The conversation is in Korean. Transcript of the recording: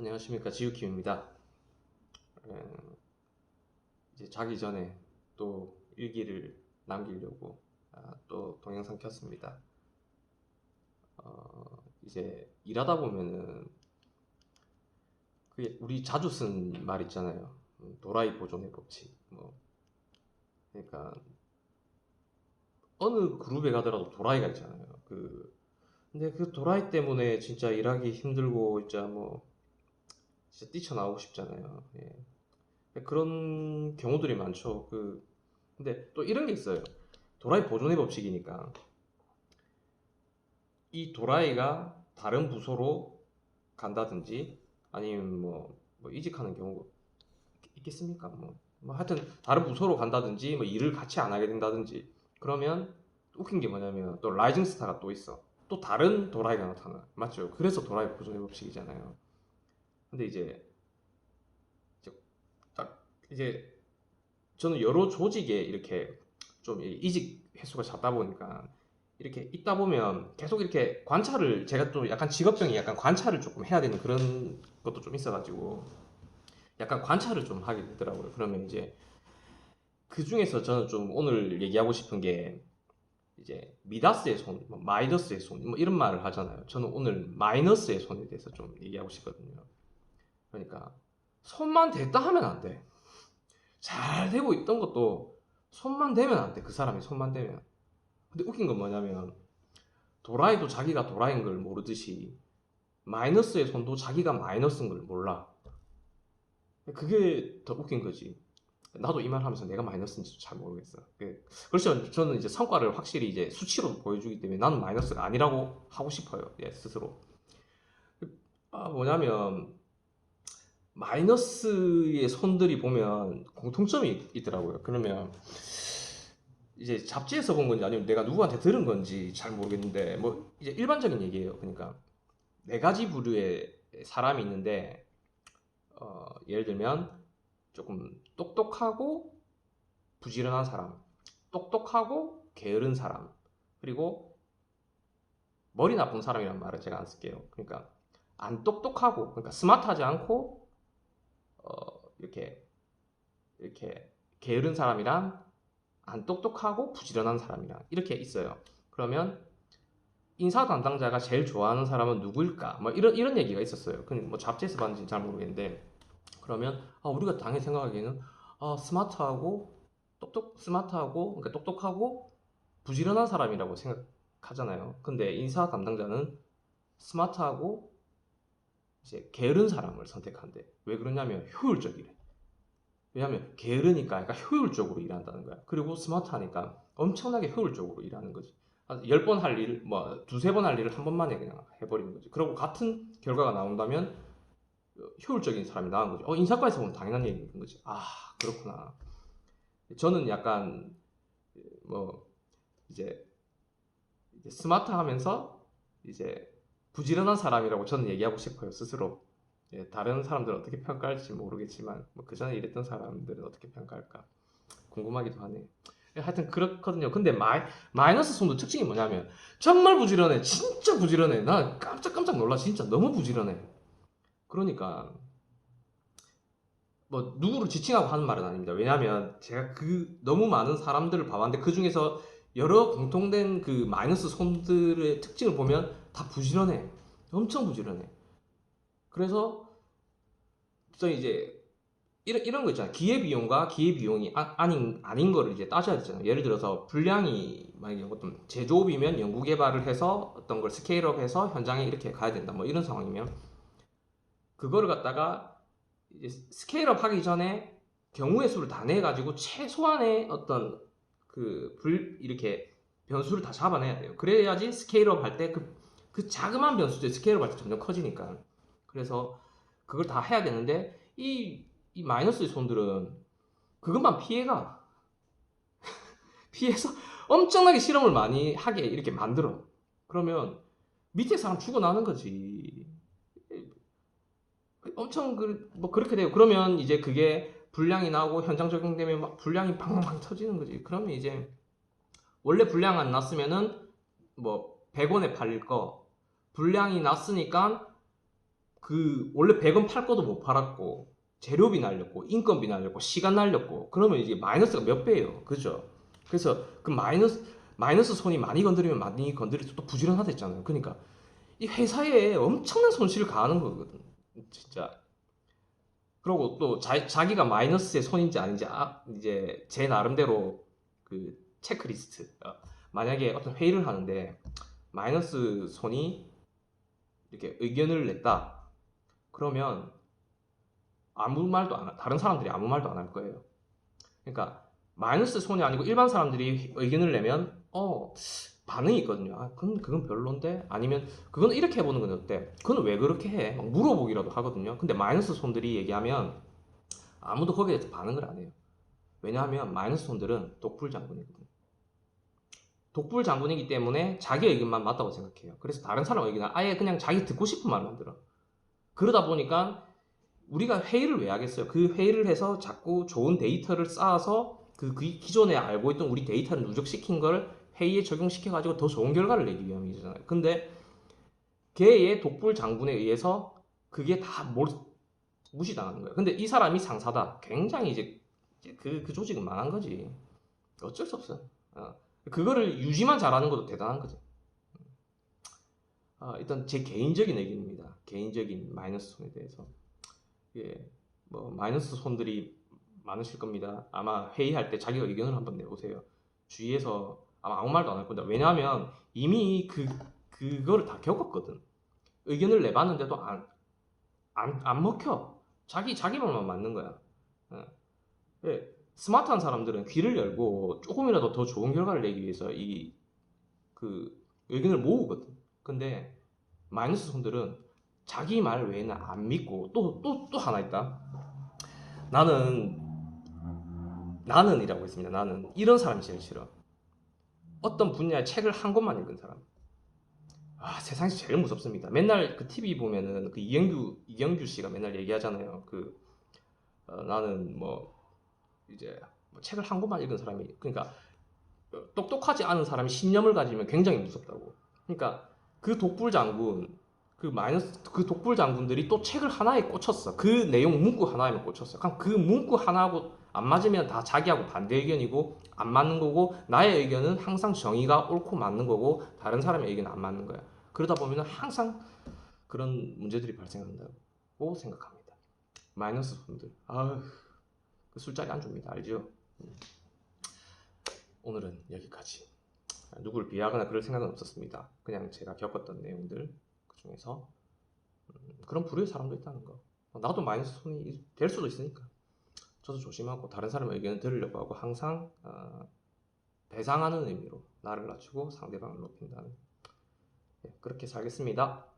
안녕하십니까 지우킴입니다. 음, 이제 자기 전에 또 일기를 남기려고 아, 또 동영상 켰습니다. 어, 이제 일하다 보면은 그게 우리 자주 쓴 말 있잖아요. 음, 도라이 보존의 법칙. 뭐 그러니까 어느 그룹에 가더라도 도라이가 있잖아요. 그 근데 그 도라이 때문에 진짜 일하기 힘들고 진짜 뭐 진짜 뛰쳐나오고 싶잖아요. 예. 그런 경우들이 많죠. 그 근데 또 이런 게 있어요. 도라이 보존의 법칙이니까 이 도라이가 다른 부서로 간다든지 아니면 뭐, 뭐 이직하는 경우가 있겠습니까? 뭐, 뭐 하여튼 다른 부서로 간다든지 뭐 일을 같이 안 하게 된다든지 그러면 웃긴 게 뭐냐면 또 라이징 스타가 또 있어. 또 다른 도라이가 나타나. 맞죠? 그래서 도라이 보존의 법칙이잖아요. 근데 이제 딱 이제 저는 여러 조직에 이렇게 좀 이직 횟수가 잦다 보니까 이렇게 있다 보면 계속 이렇게 관찰을 제가 또 약간 직업병이 약간 관찰을 조금 해야 되는 그런 것도 좀 있어가지고 약간 관찰을 좀 하게 되더라고요. 그러면 이제 그 중에서 저는 좀 오늘 얘기하고 싶은 게 이제 미다스의 손, 뭐 마이너스의 손, 뭐 이런 말을 하잖아요. 저는 오늘 마이너스의 손에 대해서 좀 얘기하고 싶거든요. 그러니까 손만 댔다 하면 안 돼. 잘 되고 있던 것도 손만 대면 안 돼. 그 사람이 손만 대면. 근데 웃긴 건 뭐냐면 도라이도 자기가 도라이인 걸 모르듯이 마이너스의 손도 자기가 마이너스인 걸 몰라. 그게 더 웃긴 거지. 나도 이 말 하면서 내가 마이너스인지 잘 모르겠어. 그- 그렇지만 저는 이제 성과를 확실히 이제 수치로 보여주기 때문에 나는 마이너스가 아니라고 하고 싶어요. 예, 스스로. 아, 뭐냐면 마이너스의 손들이 보면 공통점이 있- 있더라고요. 그러면 이제 잡지에서 본 건지 아니면 내가 누구한테 들은 건지 잘 모르겠는데 뭐 이제 일반적인 얘기예요. 그러니까 네 가지 부류의 사람이 있는데 어, 예를 들면 조금 똑똑하고 부지런한 사람, 똑똑하고 게으른 사람, 그리고 머리 나쁜 사람이란 말을 제가 안 쓸게요. 그러니까 안 똑똑하고 그러니까 스마트하지 않고 어, 이렇게 이렇게 게으른 사람이랑 안 똑똑하고 부지런한 사람이랑 이렇게 있어요. 그러면 인사 담당자가 제일 좋아하는 사람은 누구일까? 뭐 이런 이런 얘기가 있었어요. 근데 뭐 잡지에서 봤는지 잘 모르겠는데 그러면 아, 우리가 당연히 생각하기에는 아, 스마트하고 똑똑 스마트하고 그러니까 똑똑하고 부지런한 사람이라고 생각하잖아요. 근데 인사 담당자는 스마트하고 이제 게으른 사람을 선택한대. 왜 그러냐면 효율적이래. 왜냐하면 게으르니까 약간 효율적으로 일한다는 거야. 그리고 스마트하니까 엄청나게 효율적으로 일하는 거지. 한 10번 할 일, 뭐 두세 번 할 일을 한 번만에 그냥 해버리는 거지. 그리고 같은 결과가 나온다면 어, 효율적인 사람이 나은 거지. 어, 인사과에서 보면 당연한 얘기인 거지. 아, 그렇구나. 저는 약간 뭐 이제 스마트하면서 이제 부지런한 사람이라고 저는 얘기하고 싶어요 스스로. 예, 다른 사람들은 어떻게 평가할지 모르겠지만 뭐 그 전에 일했던 사람들은 어떻게 평가할까 궁금하기도 하네. 예, 하여튼 그렇거든요. 근데 마이, 마이너스 손도 특징이 뭐냐면 정말 부지런해. 진짜 부지런해. 나 깜짝깜짝 놀라. 진짜 너무 부지런해. 그러니까 뭐 누구를 지칭하고 하는 말은 아닙니다. 왜냐하면 제가 그 너무 많은 사람들을 봐왔는데 그 중에서 여러 공통된 그 마이너스 손들의 특징을 보면 다 부지런해. 엄청 부지런해. 그래서 저 이제 이런, 이런 거 있잖아요. 기회비용과 기회비용이 아, 아닌, 아닌 거를 이제 따져야 되잖아요. 예를 들어서 분량이 만약에 어떤 제조업이면 연구개발을 해서 어떤 걸 스케일업 해서 현장에 이렇게 가야 된다. 뭐 이런 상황이면 그거를 갖다가 이제 스케일업 하기 전에 경우의 수를 다 내가지고 최소한의 어떤 그 불, 이렇게 변수를 다 잡아내야 돼요. 그래야지 스케일업 할 때 그, 그 자그마한 변수들이 스케일업 할때 점점 커지니까. 그래서 그걸 다 해야 되는데 이, 이 마이너스의 손들은 그것만 피해가 피해서 엄청나게 실험을 많이 하게 이렇게 만들어. 그러면 밑에 사람 죽어나는 거지. 엄청 그, 뭐 그렇게 돼요. 그러면 이제 그게 분량이 나오고 현장 적용되면 막 분량이 팡팡 터지는 거지. 그러면 이제 원래 분량 안 났으면은 뭐 100원에 팔릴 거. 분량이 났으니까 그 원래 100원 팔 것도 못 팔았고 재료비 날렸고 인건비 날렸고 시간 날렸고 그러면 이제 마이너스가 몇 배예요. 그죠? 그래서 그 마이너스 마이너스 손이 많이 건드리면 많이 건드릴수록 또 부지런하다 했잖아요. 그러니까 이 회사에 엄청난 손실을 가하는 거거든 진짜. 그리고 또 자, 자기가 마이너스의 손인지 아닌지 아, 이제 제 나름대로 그 체크리스트 어, 만약에 어떤 회의를 하는데 마이너스 손이 이렇게 의견을 냈다 그러면 아무 말도 안, 하- 다른 사람들이 아무 말도 안 할 거예요. 그러니까 마이너스 손이 아니고 일반 사람들이 의견을 내면 어 반응이 있거든요. 아, 그건 그건 별론데 아니면 그건 이렇게 해보는 건 어때? 그건 왜 그렇게 해? 막 물어보기라도 하거든요. 근데 마이너스 손들이 얘기하면 아무도 거기에 대해서 반응을 안 해요. 왜냐하면 마이너스 손들은 독불 장군이거든요. 독불 장군이기 때문에 자기 의견만 맞다고 생각해요. 그래서 다른 사람 의견은 아예 그냥 자기 듣고 싶은 말만 들어. 그러다 보니까 우리가 회의를 왜 하겠어요? 그 회의를 해서 자꾸 좋은 데이터를 쌓아서 그, 그 기존에 알고 있던 우리 데이터를 누적시킨 걸 회의에 적용시켜가지고 더 좋은 결과를 내기 위함이잖아요. 근데 걔의 독불 장군에 의해서 그게 다 몰, 무시당하는 거예요. 근데 이 사람이 상사다. 굉장히 이제 그, 그 조직은 망한 거지. 어쩔 수 없어. 어. 그거를 유지만 잘하는 것도 대단한 거죠. 아, 일단 제 개인적인 의견입니다. 개인적인 마이너스 손에 대해서. 예, 뭐 마이너스 손들이 많으실 겁니다. 아마 회의할 때 자기 의견을 한번 내보세요. 주위에서 아마 아무 말도 안 할 겁니다. 왜냐하면 이미 그 그거를 다 겪었거든. 의견을 내봤는데도 안 안, 안 먹혀. 자기 자기 말만 맞는 거야. 예. 예, 스마트한 사람들은 귀를 열고 조금이라도 더 좋은 결과를 내기 위해서 이 그 의견을 모으거든. 근데 마이너스 손들은 자기 말 외에는 안 믿고 또 또 또 하나 있다. 나는 나는이라고 했습니다. 나는 이런 사람이 제일 싫어. 어떤 분야의 책을 한 권만 읽은 사람. 아 세상에서 제일 무섭습니다. 맨날 그 TV 보면은 그 이영규 이영규 씨가 맨날 얘기하잖아요. 그 어, 나는 뭐 이제 뭐 책을 한 권만 읽은 사람이 그러니까 어, 똑똑하지 않은 사람이 신념을 가지면 굉장히 무섭다고. 그러니까 그 독불 장군 그 마이너스 그 독불 장군들이 또 책을 하나에 꽂혔어. 그 내용 문구 하나에만 꽂혔어. 그럼 그 문구 하나하고 안 맞으면 다 자기하고 반대 의견이고 안 맞는 거고 나의 의견은 항상 정의가 옳고 맞는 거고 다른 사람의 의견은 안 맞는 거야. 그러다 보면 항상 그런 문제들이 발생한다고 생각합니다. 마이너스 분들, 아 그 술자리 안 줍니다. 알죠? 음. 오늘은 여기까지. 누구를 비하하거나 그럴 생각은 없었습니다. 그냥 제가 겪었던 내용들 그 중에서 음, 그런 부류의 사람도 있다는 거. 나도 마이너스 손이 될 수도 있으니까. 저도 조심하고 다른 사람의 의견을 들으려고 하고 항상 어, 배상하는 의미로 나를 낮추고 상대방을 높인다는 예, 그렇게 살겠습니다.